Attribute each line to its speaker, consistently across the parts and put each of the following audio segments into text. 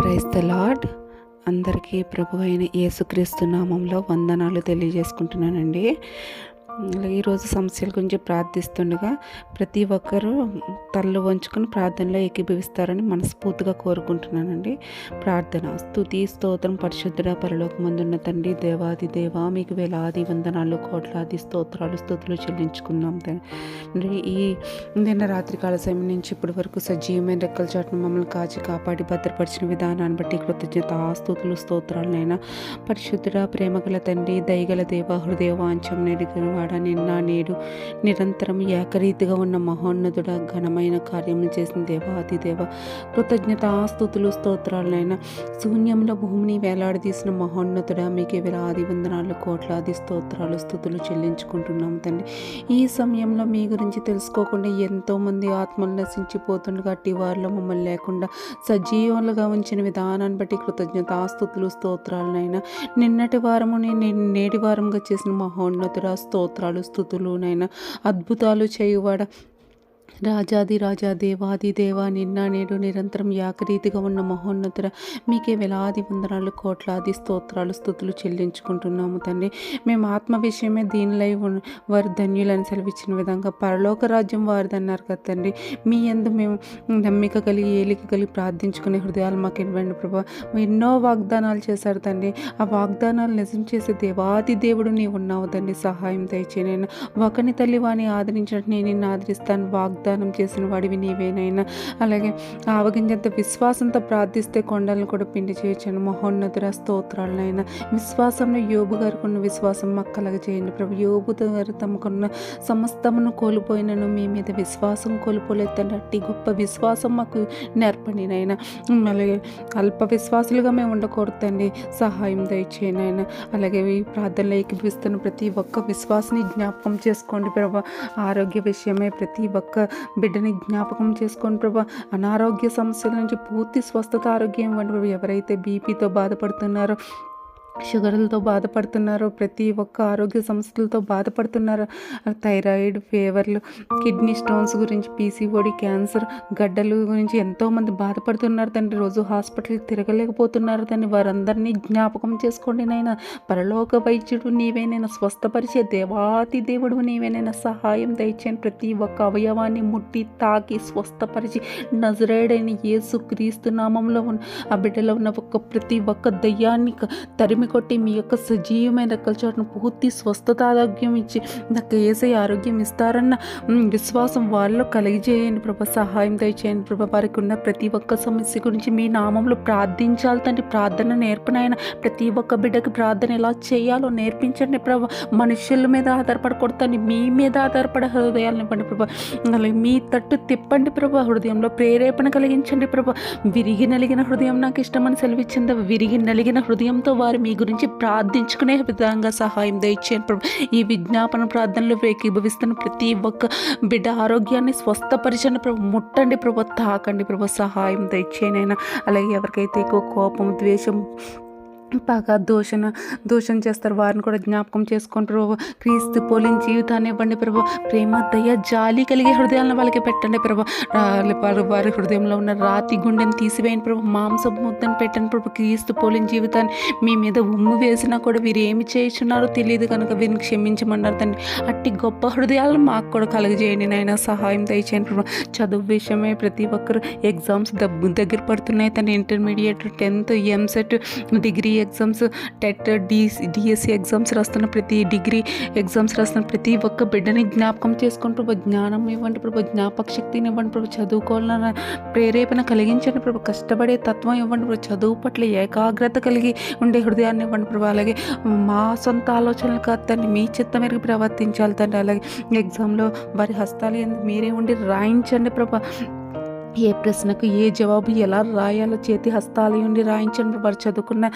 Speaker 1: Price the lord. అందరికీ ప్రభు అయిన యేసుక్రీస్తు నామంలో వందనాలు తెలియజేసుకుంటున్నానండి. ఈరోజు సమస్యల గురించి ప్రార్థిస్తుండగా ప్రతి ఒక్కరూ తల్లు వంచుకొని ప్రార్థనలో ఏకీభవిస్తారని మనస్ఫూర్తిగా కోరుకుంటున్నానండి. ప్రార్థన స్థుతి స్తోత్రం పరిశుద్ధుడ పరలోకమందున్న తండ్రి దేవాది దేవా మీకు వేలాది వందనాలు కోట్లాది స్తోత్రాలు స్థుతులు చెల్లించుకున్నాం తండ్రి. ఈ నిన్న రాత్రికాల సమయం నుంచి ఇప్పటి వరకు సజీవమైన రెక్కల చాటును మమ్మల్ని కాచి కాపాడి భద్రపరిచిన విధానాన్ని బట్టి కృతజ్ఞత ఆస్తుతులు స్తోత్రాలనైనా పరిశుద్ధుడ ప్రేమగల తండ్రి దయగల దేవ హృదయ వాంఛం నెడిగిన వాడ నిన్న నేడు. నిరంతరం ఏకరీతిగా ఉన్న మహోన్నతుడ ఘనమైన కార్యములు చేసిన దేవాది దేవ కృతజ్ఞత ఆస్తుతులు స్తోత్రాలనైనా శూన్యంలో భూమిని వేలాడదీసిన మహోన్నతుడ మీకే వేలాది వందనాలు కోట్లాది స్తోత్రాలు స్థుతులు చెల్లించుకుంటున్నాము తండ్రి. ఈ సమయంలో మీ గురించి తెలుసుకోకుండా ఎంతోమంది ఆత్మలు నశించిపోతుండగా అట్టి వారిలో మమ్మల్ని లేకుండా సజీవులుగా ఉంచిన విధానాన్ని బట్టి కృతజ్ఞత ఆస్తుతులు స్తోత్రాలనైనా నిన్నటి వారము నేటి వారంగా చేసిన మహోన్నతుడ స్తోత్రాలు స్థుతులు నైనా అద్భుతాలు చేయువాడ? రాజాది రాజా దేవాది దేవా నిన్న నేడు నిరంతరం యాకరీతిగా ఉన్న మహోన్నతుడ మీకే వేలాది వందనాలు కోట్లాది స్తోత్రాలు స్థుతులు చెల్లించుకుంటున్నాము తండ్రి. మేము ఆత్మ విషయమే దీనిలై వారు ధన్యులను సెలవిచ్చిన విధంగా పరలోక రాజ్యం వారిదన్నారు కదా తండ్రి. మీ ఎందు మేము నమ్మిక కలిగి ఏలిక కలిగి ప్రార్థించుకునే హృదయాలు మాకు ఇవ్వండి ప్రభా. ఎన్నో వాగ్దానాలు చేశారు తండ్రి. ఆ వాగ్దానాలు నిజం చేసే దేవాది దేవుడు నీవు ఉన్నావు తండ్రి. సహాయం దయచే నేను ఒకని తల్లి వాని ఆదరించినట్టు నేను నిన్ను ఆదరిస్తాను. వాగ్దానం చేసిన వాడివి నీవేనైనా. అలాగే ఆవగింజంత విశ్వాసంతో ప్రార్థిస్తే కొండలను కూడా పిండి చేయొచ్చాను మహోన్నతుర స్తోత్రాలనైనా. విశ్వాసంలో యోబు గారికి ఉన్న విశ్వాసం మాకు కలగ చేయండి. ప్రభు యోబు గారు తమకున్న సమస్తమును కోల్పోయినను మీ మీద విశ్వాసం కోల్పోలేదు అట్టి గొప్ప విశ్వాసం మాకు నేర్పండి నాయన అలాగే అల్ప విశ్వాసులుగా మేము ఉండకూడదండి సహాయం దయచేయండి ఆయన అలాగే ఈ ప్రార్థనలో ఏకీపిస్తున్న ప్రతి ఒక్క విశ్వాసని జ్ఞాపకం చేసుకోండి ప్రభా. ఆరోగ్య విషయమే ప్రతి ఒక్క బిడ్డని జ్ఞాపకం చేసుకోండి ప్రభా అనారోగ్య సమస్యల నుంచి పూర్తి స్వస్థత ఆరోగ్యం ఇవ్వండి ఎవరైతే బీపీతో బాధపడుతున్నారో షుగర్లతో బాధపడుతున్నారో ప్రతి ఒక్క ఆరోగ్య సమస్యలతో బాధపడుతున్నారో. థైరాయిడ్ ఫీవర్లు కిడ్నీ స్టోన్స్ గురించి పీసీఓడి క్యాన్సర్ గడ్డలు గురించి ఎంతోమంది బాధపడుతున్నారు. తండ్రి రోజు హాస్పిటల్కి తిరగలేకపోతున్నారు. తండ్రి వారందరినీ జ్ఞాపకం చేసుకోండి నాయన. పరలోక వైద్యుడు నీవేనైనా స్వస్థపరిచే దేవాతి దేవుడు నీవేనైనా సహాయం దయచేయండి ప్రతి ఒక్క అవయవాన్ని ముట్టి తాకి స్వస్థపరిచి నజరేడైన యేసు క్రీస్తు నామంలో ఉన్న ఆ బిడ్డలో ఉన్న ఒక్క ప్రతి ఒక్క దయ్యాన్ని తరిమి ఆమె కొట్టి మీ యొక్క సజీవమైన రెక్కల చోటును పూర్తి స్వస్థత ఆరోగ్యం ఇచ్చి నాకు ఏసై ఆరోగ్యం ఇస్తారన్న విశ్వాసం వాళ్ళలో కలిగజేయండి ప్రభా. సహాయం దయచేయండి ప్రభా. వారికి ఉన్న ప్రతి ఒక్క సమస్య గురించి మీ నామంలో ప్రార్థించాలి తండ్రి. ప్రార్థన నేర్పనైనా ప్రతి ఒక్క బిడ్డకి ప్రార్థన ఎలా చేయాలో నేర్పించండి ప్రభా. మనుషుల మీద ఆధారపడకూడదండి మీ మీద ఆధారపడే హృదయాలను ఇవ్వండి ప్రభా. అలాగే మీ తట్టు తిప్పండి ప్రభా. హృదయంలో ప్రేరేపణ కలిగించండి ప్రభా. విరిగి నలిగిన హృదయం నాకు ఇష్టమని సెలవిచ్చింది. విరిగి నలిగిన హృదయంతో వారు మీ గురించి ప్రార్థించుకునే విధంగా సహాయం దయచేయండి ప్రభు. ఈ విజ్ఞాపన ప్రార్థనలు ఏకీభవిస్తున్న ప్రతి ఒక్క బిడ్డ ఆరోగ్యాన్ని స్వస్థపరిచని ప్రభు. ముట్టండి ప్రభు. తాకండి ప్రభు. సహాయం దయచేయనైనా అలాగే ఎవరికైతే ఎక్కువ కోపం ద్వేషం బాగా దోషణ దోషణ చేస్తారు. వారిని కూడా జ్ఞాపకం చేసుకొని ప్రభు క్రీస్తు పోలిన జీవితాన్ని ఇవ్వండి ప్రభు. ప్రేమ దయ జాలి కలిగే హృదయాలను వాళ్ళకి పెట్టండి ప్రభు. వారి వారి హృదయంలో ఉన్న రాతి గుండెని తీసివేయండి ప్రభు. మాంస ముద్దని పెట్టండి ప్రభు. క్రీస్తు పోలిన జీవితాన్ని మీ మీద ఉమ్ము వేసినా కూడా వీరు ఏమి చేస్తున్నారో తెలియదు కనుక వీరిని క్షమించమన్నారు తండ్రి. అట్టి గొప్ప హృదయాలను మాకు కూడా కలగజేయండి నాయన. సహాయం దయచేయండి ప్రభు. చదువు విషయమే ప్రతి ఒక్కరు. ఎగ్జామ్స్ దగ్గర పడుతున్నాయి తన intermediate tenth EAMCET degree exams TET DS DSC exams రాస్తున్న ప్రతి డిగ్రీ ఎగ్జామ్స్ రాస్తున్న ప్రతి ఒక్క బిడ్డని జ్ఞాపకం చేసుకుని ప్రభు జ్ఞానం ఇవ్వండి ప్రభు జ్ఞాపక శక్తిని ఇవ్వండి ప్రభు చదువుకోవాలన్న ప్రేరేపణ కలిగించండి ప్రభు కష్టపడే తత్వం ఇవ్వండి ప్రభు చదువు పట్ల ఏకాగ్రత కలిగి ఉండే హృదయాన్ని ఇవ్వండి ప్రభు. అలాగే మా సొంత ఆలోచనలు కాదు తండ్రి మీ చిత్త మేరకు ప్రవర్తించాలి తండ్రి. అలాగే ఎగ్జామ్లో వారి హస్తాలు మీరే ఉండి రాయించండి ప్రభు. ఏ ప్రశ్నకు ఏ జవాబు ఎలా రాయాలో చేతి హస్తాలు ఉండి రాయించండి. వారు చదువుకున్న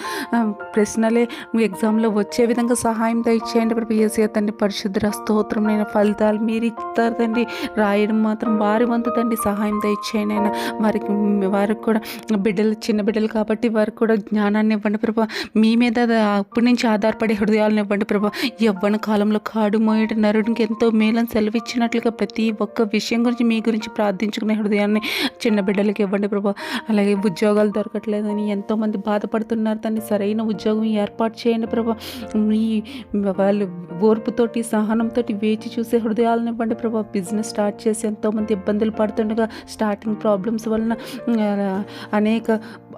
Speaker 1: ప్రశ్నలే ఎగ్జామ్లో వచ్చే విధంగా సహాయం దయచేయండి. ప్రభు ఏసీ తండ్రి పరిశుద్ధ స్తోత్రమైన ఫలితాలు మీరు ఇస్తారు తండ్రి రాయడం మాత్రం వారి వంతు తండ్రి సహాయం దయచేయండి అయినా వారికి వారికి కూడా బిడ్డలు చిన్న బిడ్డలు కాబట్టి వారికి కూడా జ్ఞానాన్ని ఇవ్వండి ప్రభా. మీ మీద అప్పటి నుంచి ఆధారపడే హృదయాలను ఇవ్వండి ప్రభా. యవ్వన కాలంలో కాడు మోయడం నరుడికి ఎంతో మేలని సెలవిచ్చినట్లుగా ప్రతి ఒక్క విషయం గురించి మీ గురించి ప్రార్థించుకునే హృదయాన్ని చిన్న బిడ్డలకి ఇవ్వండి ప్రభా. అలాగే ఉద్యోగాలు దొరకట్లేదని ఎంతోమంది బాధపడుతున్నారు. దాన్ని సరైన ఉద్యోగం ఏర్పాటు చేయండి ప్రభా. మీ వాళ్ళు ఓర్పుతోటి సహనంతో వేచి చూసే హృదయాలను ఇవ్వండి ప్రభా. బిజినెస్ స్టార్ట్ చేసి ఎంతోమంది ఇబ్బందులు పడుతుండగా స్టార్టింగ్ ప్రాబ్లమ్స్ వలన అనేక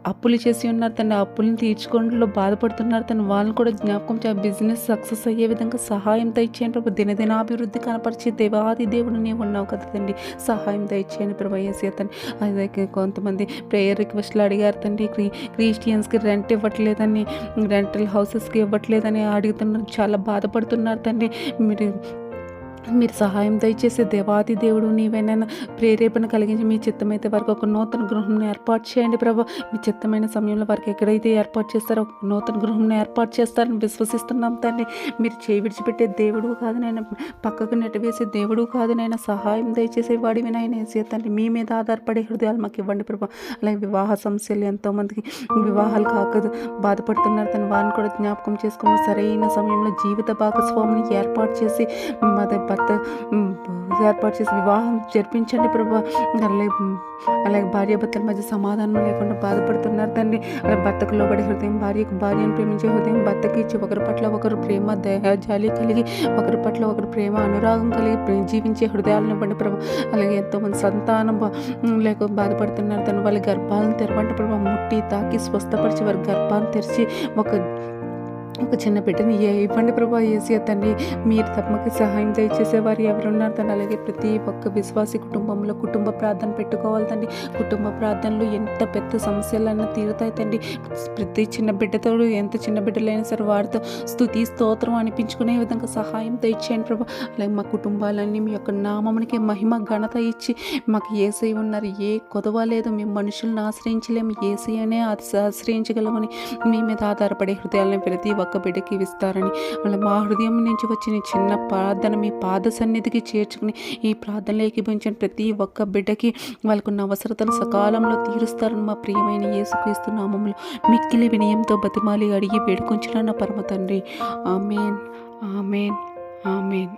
Speaker 1: అప్పులు చేసి ఉన్నారు తన అప్పులను తీర్చుకోవడంలో బాధపడుతున్నారు తను వాళ్ళని కూడా జ్ఞాపకం చే బిజినెస్ సక్సెస్ అయ్యే విధంగా సహాయం దయచేయండి ప్రభు. దినదినాభివృద్ధి కనపరిచే దేవాది దేవుడు నీవు ఉన్నావు కదా తండ్రి. సహాయం దయచేయండి ప్రభు ఏసీ అతను కొంతమంది ప్రేయర్ రిక్వెస్ట్లు అడిగారు తండ్రి. క్రీ క్రిస్టియన్స్కి రెంట్ ఇవ్వట్లేదని రెంటల్ హౌసెస్కి ఇవ్వట్లేదని అడుగుతున్నారు. చాలా బాధపడుతున్నారు తండ్రి. మీరు మీరు సహాయం దయచేసి దేవాది దేవుడు నీవైనా ప్రేరేపణ కలిగించి మీ చిత్తమైతే వారికి ఒక నూతన గృహం ఏర్పాటు చేయండి ప్రభా. మీ చిత్తమైన సమయంలో వారికి ఎక్కడైతే ఏర్పాటు చేస్తారో ఒక నూతన గృహం ఏర్పాటు చేస్తారని విశ్వసిస్తున్నాం తండ్రి మీరు చేయి విడిచిపెట్టే దేవుడు కాదు నాయన పక్కకు నెట్టవేసే దేవుడు కాదు నాయన సహాయం దయచేసే వాడివి నాయన ఏసీ తండ్రి మీ మీద ఆధారపడే హృదయాలు మాకు ఇవ్వండి ప్రభా. అలాగే వివాహ సమస్యలు ఎంతోమందికి వివాహాలు కాకదు బాధపడుతున్నారు తను వారిని కూడా జ్ఞాపకం చేసుకుని సరైన సమయంలో జీవిత భాగస్వామిని ఏర్పాటు చేసి మద భర్త ఏర్పాటు చేసి వివాహం జరిపించండి ప్రభా. అలాగే అలాగే భార్య భర్తల మధ్య సమాధానం లేకుండా బాధపడుతున్నారు తండ్రి. అలాగే భర్తకు లోబడే హృదయం భార్యకు భార్యను ప్రేమించే హృదయం భర్తకి ఇచ్చి ఒకరి పట్ల ఒకరు ప్రేమ దయ జాలి కలిగి ఒకరి పట్ల ఒకరు ప్రేమ అనురాగం కలిగి జీవించే హృదయాలను ఇవ్వండి ప్రభు. అలాగే ఎంతోమంది సంతానం లేక బాధపడుతున్నారు తను వాళ్ళ గర్భాలను తెరవండి ప్రభు. ముట్టి తాకి స్వస్థపరిచి వారి గర్భాన్ని తెరిచి ఒక ఒక చిన్న బిడ్డని ఏ- ఇవ్వండి ప్రభా ఏసీ తండ్రి మీరు తప్పకి సహాయం దయచేసే వారు ఎవరున్నారు తండ్రి అలాగే ప్రతి ఒక్క విశ్వాసి కుటుంబంలో కుటుంబ ప్రార్థన పెట్టుకోవాలి తండ్రి. కుటుంబ ప్రార్థనలు ఎంత పెద్ద సమస్యలన్నా తీరుతాయి తండ్రి. ప్రతి చిన్న బిడ్డతో ఎంత చిన్న బిడ్డలైనా సరే వారితో స్థుతి స్తోత్రం అనిపించుకునే విధంగా సహాయం దయచేయండి ప్రభా. అలాగే మా కుటుంబాలన్నీ మీ యొక్క నామమునికి మహిమ ఘనత ఇచ్చి మాకు ఏసై ఉన్నారు. ఏ కొదవ లేదు మేము మనుషులను ఆశ్రయించలేము. ఏసీ అనే ఆశ్రయించగలమని మీ మీద ఆధారపడే హృదయాలను ప్రతి ఒక్క బిడ్డకి ఇస్తారని. వాళ్ళ మా హృదయం నుంచి వచ్చిన చిన్న ప్రార్థన మీ పాద సన్నిధికి చేర్చుకుని ఈ ప్రార్థనలోకి ఏకీభవించిన ప్రతి ఒక్క బిడ్డకి వాళ్ళకున్న అవసరతను సకాలంలో తీరుస్తారని మా ప్రియమైన యేసుక్రీస్తు నామంలో మిక్కిలి వినయంతో బతిమాలి అడిగి వేడుకొంచున్న పరమ తండ్రి. ఆమెన్. ఆమెన్. ఆమెన్.